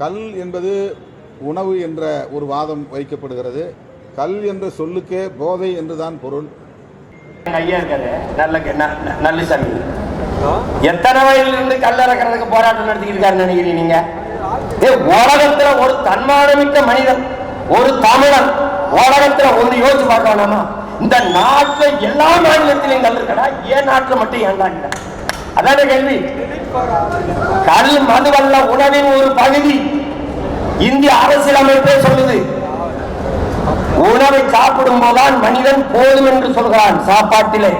கல் என்பது உணவு என்ற ஒரு வாதம் வைக்கப்படுகிறது. கல் என்ற சொல்லுக்கே போதை என்றுதான் பொருள். ஐயா இருக்காரு. நல்ல ந- ந- நல்லசாமி எத்தனை வயதுல கல் கல்லறக்கிறதுக்கு போராட்டம் நடத்திக்கிட்டு நினைக்கிறீங்க நீங்க? ஏ உலகத்துல ஒரு தன்மானமிக்க மனிதன் ஒரு தமிழன் உலகத்துல ஒன்று யோசிச்சு பார்க்க வேணாமா? இந்த நாட்டுல எல்லா மாநிலத்திலையும் கல் இருக்கடா. ஏன் நாட்டுல மட்டும் ஏன்டா அதான கேள்வி. கல் மதுவல்ல உணவின் ஒரு பகுதி இந்திய அரசியலமைப்பே சொல்லுது. உணவை சாப்பிடும் போதுதான் மனிதன் போதும் என்று சொல்கிறான் சாப்பாட்டிலே.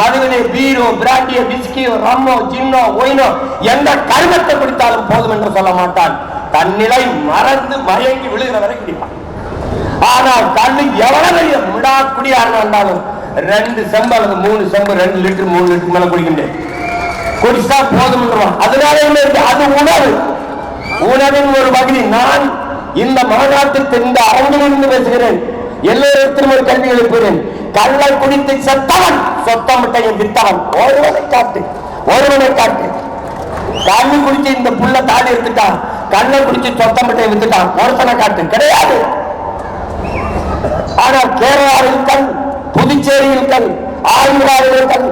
மதுவிலே பீரோ பிராண்டியோ பிஸ்கியோ ரம்மோ ஜின்னோ ஒயினோ எந்த கருமத்தை குடித்தாலும் போதும் என்று சொல்ல மாட்டான். தன்னிலை மறந்து மயங்கி விழுகிற வரை குடிப்பான். ஆனால் கண்ணு எவ்வளவு விடா குடியாரனா வந்தாலும் ரெண்டு செம்பு அல்லது மூணு செம்பு ரெண்டு லிட்டர் மூணு லிட்டர் மேல குடிக்கின்றேன். குடிச்சா போதும் அதனால என்ன அது உணவு. உணவின் ஒரு பகுதி நான் இந்த மாநாட்டுக்கு இந்த அரங்கிலிருந்து பேசுகிறேன். எல்லோருக்கும் ஒரு கல்வி எழுப்புகிறேன். கள்ளை குடித்து செத்தவன் சொத்தமிட்டையும் வித்தவன். ஒருவனை காட்டு ஒருவனை காட்டு கண்ணு குடிச்சு இந்த புள்ள தாடி எடுத்துட்டான். கண்ணை குடிச்சு சொத்த வித்துட்டான். ஒருத்தனை காட்டு கிடையாது. ஆனால் கேரளாவில் கல் புதுச்சேரியில் கல் ஆந்திராவில் கல்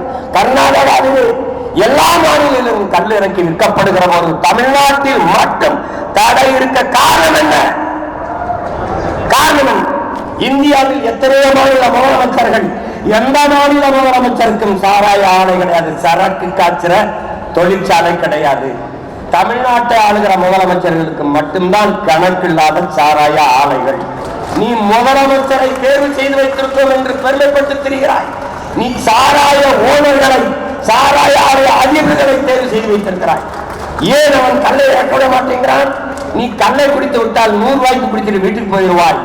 மாநிலங்களிலும் இறக்கி விற்கப்படுகிற போது தமிழ்நாட்டில் மட்டும் தடை இருக்க காரணம் என்ன? காரணம் இந்தியாவில் எத்தனையோ மாநில முதலமைச்சர்கள் எந்த மாநில முதலமைச்சருக்கும் சாராய ஆலை கிடையாது சரக்கு காய்ச்சுற தொழிற்சாலை கிடையாது. தமிழ்நாட்டை ஆளுகிற முதலமைச்சர்களுக்கு மட்டும்தான் கணக்கில்லாத சாராய ஆலைகள். நீ முதலமைச்சரை தேர்வு செய்து வைத்திருக்கோம் என்று பெருமைப்பட்டு திரிகிறாய். நீ சாராய ஓனர்களை சாராய ஆலை அதிபர்களை தேர்வு செய்து வைத்திருக்கிறாய். ஏன் அவன் கல்லை ஏற்பட மாட்டேங்கிறான்? நீ கல்லை குடித்து விட்டால் நூறு ரூபாய்க்கு குடித்துட்டு வீட்டுக்கு போயிடுவாய்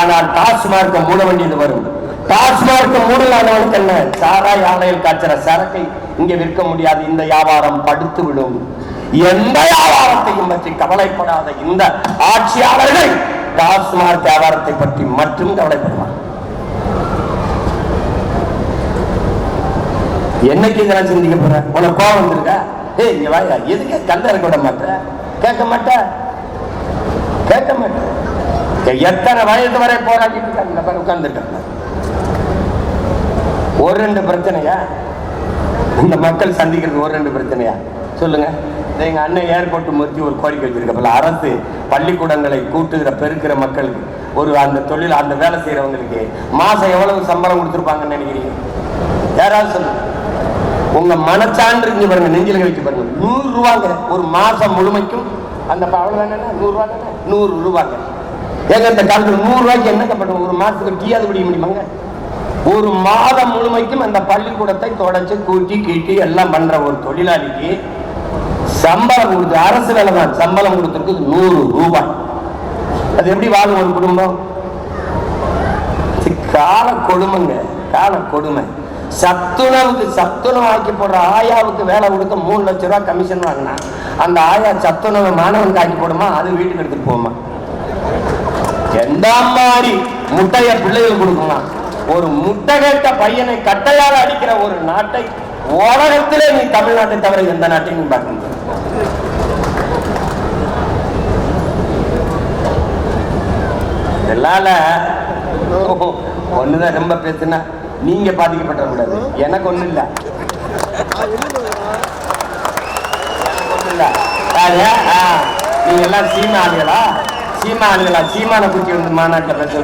ஆனால் டாஸ்மார்க்க மூட வேண்டியது வரும். டாஸ்மார்க்க மூடலானவனுக்கு என்ன? சாராய் ஆலையில் காய்ச்சற சரக்கை இங்கே விற்க முடியாது. இந்த வியாபாரம் படுத்து விடும் எந்த வியாபாரத்தையும் பற்றி கவலைப்படாத இந்த ஆட்சியாளர்கள் டாஸ்மார்க் வியாபாரத்தை பற்றி மட்டும் கவலைப்படுவார் என்னைக்கு இதெல்லாம் சிந்திக்க போற? உனக்கு கோவம் வந்திருக்கா? ஏய் இங்க வாயா. எதுக்கு கல்ல இறக்க விட மாட்டேன் கேட்க மாட்டேன் கேட்க மாட்டேன் எத்தனை வயது வரை போராடிட்டு இருக்காங்க? உட்கார்ந்துருக்காங்க ஒரு ரெண்டு பிரச்சனையா? இந்த மக்கள் சந்திக்கிறது ஒரு ரெண்டு பிரச்சனையா? சொல்லுங்க. எங்க அண்ணன் ஏர்போர்ட் முறிச்சு ஒரு கோரிக்கை வச்சிருக்கப்பல அரசு பள்ளிக்கூடங்களை கூட்டுகிற பெருக்கிற மக்களுக்கு ஒரு அந்த தொழில் அந்த வேலை செய்யறவங்களுக்கு மாசம் எவ்வளவு சம்பளம் கொடுத்துருப்பாங்கன்னு நினைக்கிறீங்க? யாராவது சொல்லுங்க. உங்க மனச்சான்று இங்க பாருங்க நெஞ்சில வச்சு பாருங்க. நூறு ரூபாங்க ஒரு மாசம் முழுமைக்கும். அந்த ப- அவ்வளவுதானே நூறு ரூபா தானே? நூறு ரூபாங்க. ஏங்க இந்த காலத்துல நூறு ரூபாய்க்கு என்ன பண்ணுவோம் ஒரு மாசத்துக்கு டீயாவது குடிக்க முடியுமாங்க? ஒரு மாதம் முழுமைக்கும் அந்த பள்ளிக்கூடத்தை தொடச்சு கூட்டி கீட்டி எல்லாம் பண்ற ஒரு தொழிலாளிக்கு சம்பளம் கொடுத்து அரசு வேலை தான். சம்பளம் கொடுத்துருக்கு நூறு ரூபாய். அது எப்படி வாழும் ஒரு குடும்பம்? கால கொடுமைங்க கால கொடுமை. சத்துணவுக்கு சத்துணவு ஆக்கி போடுற ஆயாவுக்கு வேலை கொடுக்க மூணு லட்ச ரூபாய் கமிஷன் வாங்கினா அந்த ஆயா சத்துணவு மாணவனுக்கு ஆக்கி போடுமா? அது வீட்டுக்கு எடுத்துட்டு போமா எந்த மாதிரி முட்டைய பிள்ளைகள் கொடுக்குமா ஒரு முட்டை கேட்ட பையனை கட்டையால் அடிக்கிற ஒரு நாட்டை உலகத்திலே நீ தமிழ்நாட்டை தவிர எந்த நாட்டையும் நீ பார்க்க இதனால ஒண்ணுதான் ரொம்ப பேசுனா. நீங்க பாதிக்கப்பட்ட கூடாது எனக்கு ஒண்ணு இல்ல. ஒண்ணும் இல்ல. நீங்க எல்லாம் சீமா ஆளுகளா? சீமா ஆளுகளா? சீமான குச்சி வந்து மாநாட்டில் பேச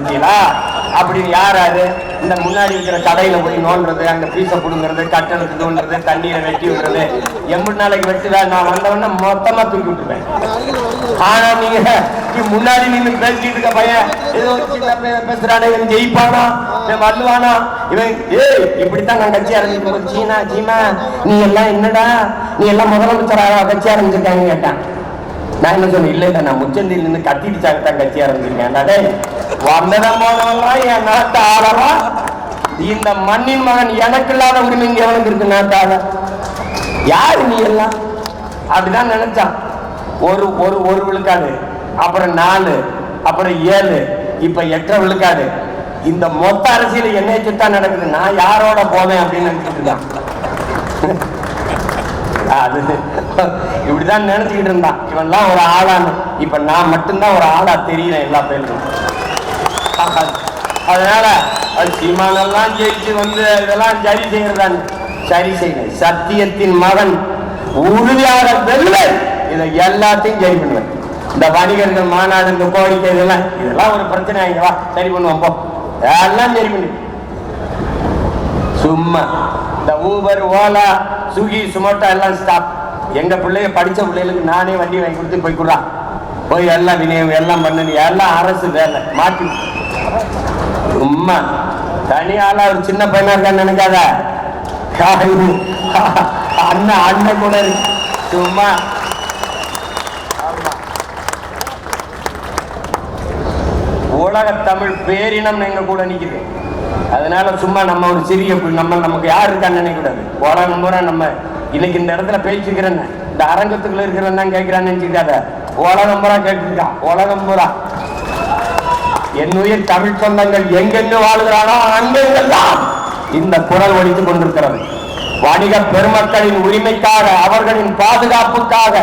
அப்படின்னு யார் யாரு? இந்த முன்னாடி இருக்கிற கடையில போய் நோண்டுறது அங்க பீச புடுங்கிறது கட்டணத்து தோன்றது தண்ணீரை வெட்டி விடுறது எம்பது நாளைக்கு வெட்டுவேன் நான் வந்தவொடனே மொத்தமா தூக்கி விட்டுருவேன். ஆனா நீங்க முன்னாடி நின்னு பேசிட்டு இருக்க பையன் ஏதோ சின்ன பையன் பேசுறானே இவன் ஜெயிப்பானா? இவன் வருவானா இவன் ஏய் இப்படித்தான் நான் கட்சி ஆரம்பிக்கும் சீனா சீமா நீ எல்லாம் என்னடா? நீ எல்லாம் முதலமைச்சராக கட்சி ஆரம்பிச்சிருக்காங்க கேட்டான். நான் என்ன சொன்னேன்? இல்ல இல்ல நான் முச்சந்தியில் நின்று கத்திட்டு சாக்கத்தான் கட்சி ஆரம்பிச்சிருக்கேன். டே வந்ததம் போனவங்களாம் என் நாட்டு ஆளவா இந்த மண்ணின் மகன் எனக்கு இல்லாத உரிமை இங்க எவனுக்கு இருக்கு நாட்டாள யாரு நீ எல்லாம்? அப்படிதான் நினைச்சான். ஒரு ஒரு ஒரு விழுக்காடு அப்புறம் நாலு அப்புறம் ஏழு இப்ப எட்டரை விழுக்காடு. இந்த மொத்த அரசியல் என்னைய சுத்தா நடக்குது. நான் யாரோட போவேன் அப்படின்னு நினைச்சிட்டு இருக்கான். அது இப்படிதான் நினைச்சுக்கிட்டு இருந்தான். இவன்லாம் ஒரு ஆளான்னு. இப்ப நான் மட்டும்தான் ஒரு ஆளா தெரியறேன் எல்லா பேருக்கும். அதனால அது சீமானெல்லாம் ஜெயிச்சு வந்து இதெல்லாம் சரி செய்யறதான். சரி செய்யணும். சத்தியத்தின் மகன் உறுதியாக வெல்ல இதை எல்லாத்தையும் சரி பண்ணுவேன் இந்த வணிகர்கள் மாநாடு இந்த கோரிக்கை இதெல்லாம் இதெல்லாம் ஒரு பிரச்சனை. ஆகிங்களா வா சரி பண்ணுவோம் போ. எல்லாம் சரி பண்ணு. சும்மா. இந்த ஊபர் ஓலா சுகி சுமோட்டோ எல்லாம் ஸ்டாப் எங்க பிள்ளைய படிச்ச பிள்ளைகளுக்கு நானே வண்டி வாங்கி கொடுத்து போய் கொடுறான் போய் எல்லாம் விநியோகம் எல்லாம் பண்ணு எல்லாம் அரசு வேலை. மாற்றி சும்மா. தனியால ஒரு சின்ன பையனா இருக்கான்னு நினைக்காத. அண்ணன் அண்ணன் கூட இருக்கு சும்மா. ஆமா. உலக தமிழ் பேரினம் எங்க கூட நிக்குது. அதனால சும்மா நம்ம ஒரு சிறிய நம்ம நமக்கு யார் இருக்கான்னு நினைக்கக்கூடாது. உலகம் பூரா நம்ம இன்னைக்கு இந்த இடத்துல பேசிக்கிறேன்னு இந்த அரங்கத்துக்குள்ள இருக்கிறேன் தான் கேட்கிறான்னு நினைச்சுக்காத உலகம் பூரா கேட்டுருக்கான் உலகம் பூரா என் உயிர் தமிழ் சொந்தங்கள் எங்கெங்கு வாழ்கிறானோ அங்கெங்கெல்லாம் இந்த குரல் ஒழித்துக் கொண்டிருக்கிறது. வணிக பெருமக்களின் உரிமைக்காக அவர்களின் பாதுகாப்புக்காக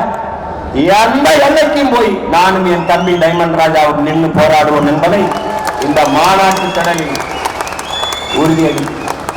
எந்த எல்லைக்கும் போய் நானும் என் தம்பி டைமண்ட் ராஜாவும் நின்று போராடுவோம் என்பதை இந்த மாநாட்டு கடலில் உறுதியளி